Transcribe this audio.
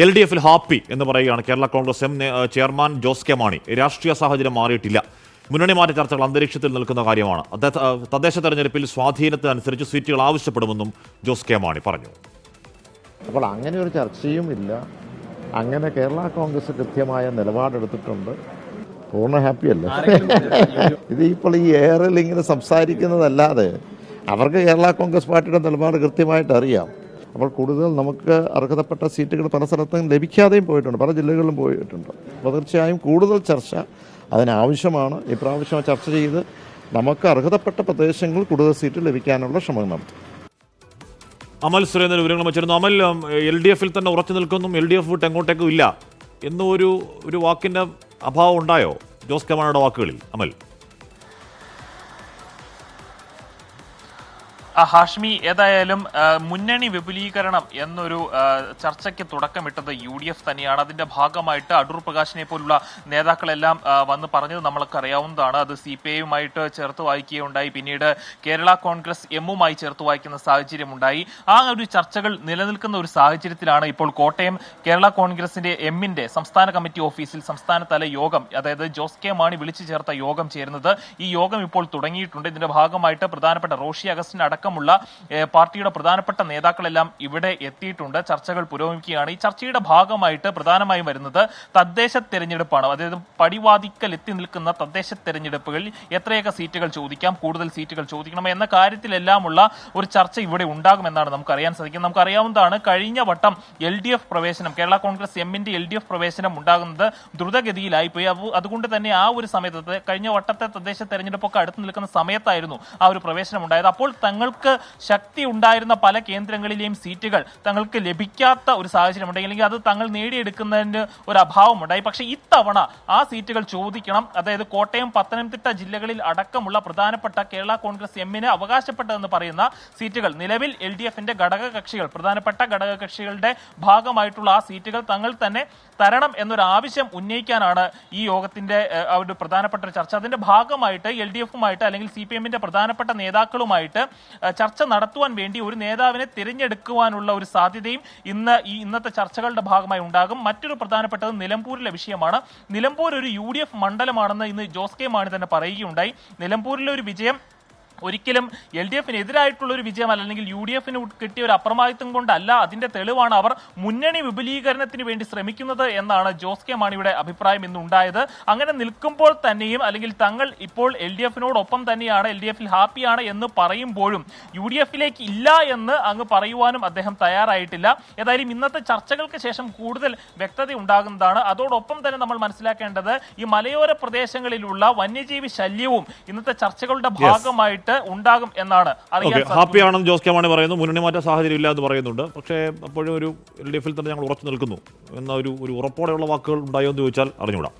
L D എഫിൽ happy എന്ന് പറയുകയാണ് Kerala Congress M chairman Jose K Mani. രാഷ്ട്രീയ സാഹചര്യം മാറിയിട്ടില്ല. മുന്നണി മാറ്റ ചർച്ചകൾ അന്തരീക്ഷത്തിൽ നിൽക്കുന്ന കാര്യമാണ്. തദ്ദേശ തെരഞ്ഞെടുപ്പിൽ സ്വാധീനത്തിനനുസരിച്ച് സീറ്റുകൾ ആവശ്യപ്പെടുമെന്നും ജോസ് കെ മാണി പറഞ്ഞു. അപ്പോൾ അങ്ങനെ ഒരു ചർച്ചയും ഇല്ല. അങ്ങനെ കേരള കോൺഗ്രസ് കൃത്യമായ നിലപാടെടുത്തിട്ടുണ്ട്. പൂർണ ഹാപ്പിയല്ല ഇത് ഇപ്പോൾ ഈ എയറിൽ ഇങ്ങനെ സംസാരിക്കുന്നതല്ലാതെ അവർക്ക് കേരള കോൺഗ്രസ് പാർട്ടിയുടെ നിലപാട് കൃത്യമായിട്ട് അറിയാം. അപ്പോൾ കൂടുതൽ നമുക്ക് അർഹതപ്പെട്ട സീറ്റുകൾ പല സ്ഥലത്തും ലഭിക്കാതെയും പോയിട്ടുണ്ട്. പല ജില്ലകളിലും പോയിട്ടുണ്ട്. അപ്പോൾ തീർച്ചയായും കൂടുതൽ ചർച്ച അതിനാവശ്യമാണ്. ഇപ്രാവശ്യം ചർച്ച ചെയ്ത് നമുക്ക് അർഹതപ്പെട്ട പ്രദേശങ്ങൾ കൂടുതൽ സീറ്റ് ലഭിക്കാനുള്ള ശ്രമം നടത്തും. അമൽ സുരേന്ദ്രൻ വിവരങ്ങൾ വെച്ചിരുന്നു. അമൽ എൽ ഡി എഫിൽ തന്നെ ഉറച്ചു നിൽക്കുന്നു. എൽ ഡി എഫ് വിട്ട് എങ്ങോട്ടേക്കും ഇല്ല. എന്നൊരു ഒരു വാക്കിന്റെ അഭാവം ഉണ്ടായോ? ജോസ് കെമാനയുടെ വാക്കുകളിൽ. അമൽ. ഹാഷ്മി ഏതായാലും മുന്നണി വിപുലീകരണം എന്നൊരു ചർച്ചയ്ക്ക് തുടക്കമിട്ടത് യു ഡി എഫ് തന്നെയാണ്. അതിന്റെ ഭാഗമായിട്ട് അടൂർ പ്രകാശിനെ പോലുള്ള നേതാക്കളെല്ലാം വന്ന് പറഞ്ഞത് നമ്മൾക്ക് അറിയാവുന്നതാണ്. അത് സി പി ഐയുമായിട്ട് ചേർത്ത് വായിക്കുകയുണ്ടായി. പിന്നീട് കേരള കോൺഗ്രസ് എമ്മുമായി ചേർത്ത് വായിക്കുന്ന സാഹചര്യം ഉണ്ടായി ആ ഒരു ചർച്ചകൾ നിലനിൽക്കുന്ന ഒരു സാഹചര്യത്തിലാണ് ഇപ്പോൾ കോട്ടയം കേരള കോൺഗ്രസിന്റെ എമ്മിന്റെ സംസ്ഥാന കമ്മിറ്റി ഓഫീസിൽ സംസ്ഥാനതല യോഗം അതായത് ജോസ് കെ മാണി വിളിച്ചു ചേർത്ത യോഗം ചേരുന്നത്. ഈ യോഗം ഇപ്പോൾ തുടങ്ങിയിട്ടുണ്ട്. ഇതിന്റെ ഭാഗമായിട്ട് പ്രധാനപ്പെട്ട റോഷി അഗസ്റ്റിൻ അടക്കമുള്ള പാർട്ടിയുടെ പ്രധാനപ്പെട്ട നേതാക്കളെല്ലാം ഇവിടെ എത്തിയിട്ടുണ്ട്. ചർച്ചകൾ പുരോഗമിക്കുകയാണ്. ഈ ചർച്ചയുടെ ഭാഗമായിട്ട് പ്രധാനമായും വരുന്നത് തദ്ദേശ തെരഞ്ഞെടുപ്പാണ്. അതായത് പടിവാതിക്കൽ എത്തി നിൽക്കുന്ന തദ്ദേശ തെരഞ്ഞെടുപ്പുകളിൽ എത്രയൊക്കെ സീറ്റുകൾ ചോദിക്കാം കൂടുതൽ സീറ്റുകൾ ചോദിക്കണം എന്ന കാര്യത്തിലെല്ലാമുള്ള ഒരു ചർച്ച ഇവിടെ ഉണ്ടാകുമെന്നാണ് നമുക്ക് അറിയാൻ സാധിക്കുന്നത്. നമുക്ക് അറിയാവുന്നതാണ് കഴിഞ്ഞ വട്ടം എൽ ഡി എഫ് പ്രവേശനം കേരള കോൺഗ്രസ് എമ്മിന്റെ എൽ ഡി എഫ് പ്രവേശനം ഉണ്ടാകുന്നത് ദ്രുതഗതിയിലായിപ്പോയി. അതുകൊണ്ട് തന്നെ ആ ഒരു സമയത്ത് കഴിഞ്ഞ വട്ടത്തെ തദ്ദേശ തെരഞ്ഞെടുപ്പൊക്കെ അടുത്ത് നിൽക്കുന്ന സമയത്തായിരുന്നു ആ ഒരു പ്രവേശനം ഉണ്ടായത്. അപ്പോൾ തങ്ങൾക്ക് ശക്തി ഉണ്ടായിരുന്ന പല കേന്ദ്രങ്ങളിലെയും സീറ്റുകൾ തങ്ങൾക്ക് ലഭിക്കാത്ത ഒരു സാഹചര്യം ഉണ്ടെങ്കിൽ അല്ലെങ്കിൽ അത് തങ്ങൾ നേടിയെടുക്കുന്നതിന് ഒരു അഭാവം ഉണ്ടായി പക്ഷേ ഇത്തവണ ആ സീറ്റുകൾ ചോദിക്കണം. അതായത് കോട്ടയം പത്തനംതിട്ട ജില്ലകളിൽ അടക്കമുള്ള പ്രധാനപ്പെട്ട കേരള കോൺഗ്രസ് എമ്മിന് അവകാശപ്പെട്ടതെന്ന് പറയുന്ന സീറ്റുകൾ നിലവിൽ എൽ ഡി എഫിന്റെ ഘടക കക്ഷികൾ പ്രധാനപ്പെട്ട ഘടക കക്ഷികളുടെ ഭാഗമായിട്ടുള്ള ആ സീറ്റുകൾ തങ്ങൾ തന്നെ തരണം എന്നൊരു ആവശ്യം ഉന്നയിക്കാനാണ് ഈ യോഗത്തിന്റെ ഒരു പ്രധാനപ്പെട്ട ഒരു ചർച്ച. അതിന്റെ ഭാഗമായിട്ട് എൽ ഡി എഫുമായിട്ട് അല്ലെങ്കിൽ സി പി എമ്മിന്റെ പ്രധാനപ്പെട്ട നേതാക്കളുമായിട്ട് ചർച്ച നടത്തുവാൻ വേണ്ടി ഒരു നേതാവിനെ തിരഞ്ഞെടുക്കുവാനുള്ള ഒരു സാധ്യതയും ഇന്ന് ഈ ഇന്നത്തെ ചർച്ചകളുടെ ഭാഗമായി ഉണ്ടാകും. മറ്റൊരു പ്രധാനപ്പെട്ടത് നിലമ്പൂരിലെ വിഷയമാണ്. നിലമ്പൂർ ഒരു യു മണ്ഡലമാണെന്ന് ഇന്ന് ജോസ് കെ മാണി തന്നെ പറയുകയുണ്ടായി. നിലമ്പൂരിലെ ഒരു വിജയം ഒരിക്കലും എൽ ഡി എഫിന് എതിരായിട്ടുള്ള ഒരു വിജയമല്ല. അല്ലെങ്കിൽ യു ഡി എഫിന് കിട്ടിയ ഒരു അപ്രമാദിത്വം കൊണ്ടല്ല അതിന്റെ തെളിവാണ് അവർ മുന്നണി വിപുലീകരണത്തിന് വേണ്ടി ശ്രമിക്കുന്നത് എന്നാണ് ജോസ് കെ മാണിയുടെ അഭിപ്രായം ഇന്ന് ഉണ്ടായത് അങ്ങനെ നിൽക്കുമ്പോൾ തന്നെയും അല്ലെങ്കിൽ തങ്ങൾ ഇപ്പോൾ എൽ ഡി എഫിനോടൊപ്പം തന്നെയാണ് എൽ ഡി എഫിൽ ഹാപ്പിയാണ് എന്ന് പറയുമ്പോഴും യു ഡി എഫിലേക്ക് ഇല്ല എന്ന് അങ്ങ് പറയുവാനും അദ്ദേഹം തയ്യാറായിട്ടില്ല. ഏതായാലും ഇന്നത്തെ ചർച്ചകൾക്ക് ശേഷം കൂടുതൽ വ്യക്തത ഉണ്ടാകുന്നതാണ്. അതോടൊപ്പം തന്നെ നമ്മൾ മനസ്സിലാക്കേണ്ടത് ഈ മലയോര പ്രദേശങ്ങളിലുള്ള വന്യജീവി ശല്യവും ഇന്നത്തെ ചർച്ചകളുടെ ഭാഗമായിട്ട് ഉണ്ടാകും എന്നാണ് അറിയാൻ ആണെന്ന്. ഹാപ്പിയാണെന്ന് ജോസ് കെ മാണി പറയുന്നു. മുന്നണി മാറ്റ സാഹചര്യം ഇല്ല എന്ന് പറയുന്നുണ്ട്. പക്ഷേ അപ്പോഴും ഒരു എൽ ഡി എഫിൽ തന്നെ ഞങ്ങൾ ഉറച്ചു നിൽക്കുന്നു. എന്ന ഒരു ഒരു ഉറപ്പോടെയുള്ള വാക്കുകൾ ഉണ്ടായോ എന്ന് ചോദിച്ചാൽ അറിഞ്ഞുകൂടാ.